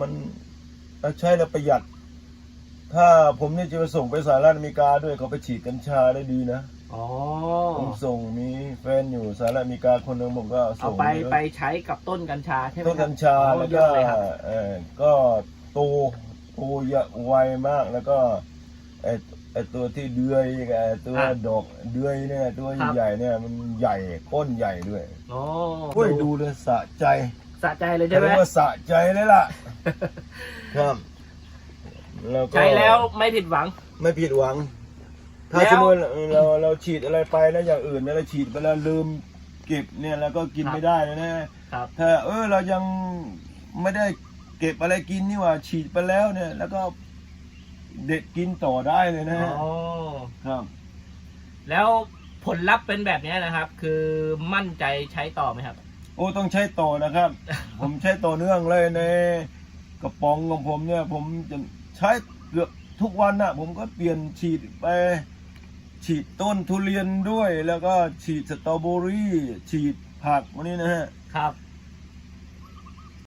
มันใช้แล้วประหยัด ถ้าผมนี่จะไปส่งไปสหรัฐอเมริกาด้วยเขาไปฉีดกัญชาได้ดีนะอ๋อผมส่งมีแฟนอยู่สหรัฐอเมริกาคนหนึ่งผมก็เอาส่งไปเลยไปใช้กับต้นกัญชาใช่ไหมต้นครับกัญชาโอ้แล้วเยก็อะเลยครับเออก็โตโตเยอะไวมากแล้วก็ไอไอตัวที่เดือยกับไอ้ตัวดอกเดือยเนี่ยตัวใหญ่ๆเนี่ยมันใหญ่ก้นใหญ่ด้วยอ๋อโอ้ยดูเลยสะใจ สะใจเลยใช่ไหม เรียกว่าสะใจเลยล่ะ ครับแล้วก็ใช้แล้วไม่ผิดหวัง ไม่ผิดหวัง ถ้าแล้วสมมติเราเราฉีดอะไรไปนะอย่างอื่นเนี่ยเราฉีดไปแล้วลืมเก็บเนี่ยแล้วก็กินครับ ไม่ได้เลยนะครับ ถ้าเออเรายังไม่ได้เก็บอะไรกินนี่หว่าฉีดไปแล้วเนี่ย แล้วก็เด็ดกินต่อได้เลยนะอ๋อ ครับ แล้วผลลัพธ์เป็นแบบนี้นะครับ คือมั่นใจใช้ต่อไหมครับ โอ้ต้องใช้ต่อนะครับ ผมใช้ต่อเนื่องเลยใน กระป๋องของผมเนี่ย ผมจะใช้เกือบทุกวันนะผมก็เปลี่ยนฉีดไป ฉีดต้นทุเรียนด้วย แล้วก็ฉีดสตรอเบอรี่ฉีดผักวันนี้นะฮะครับ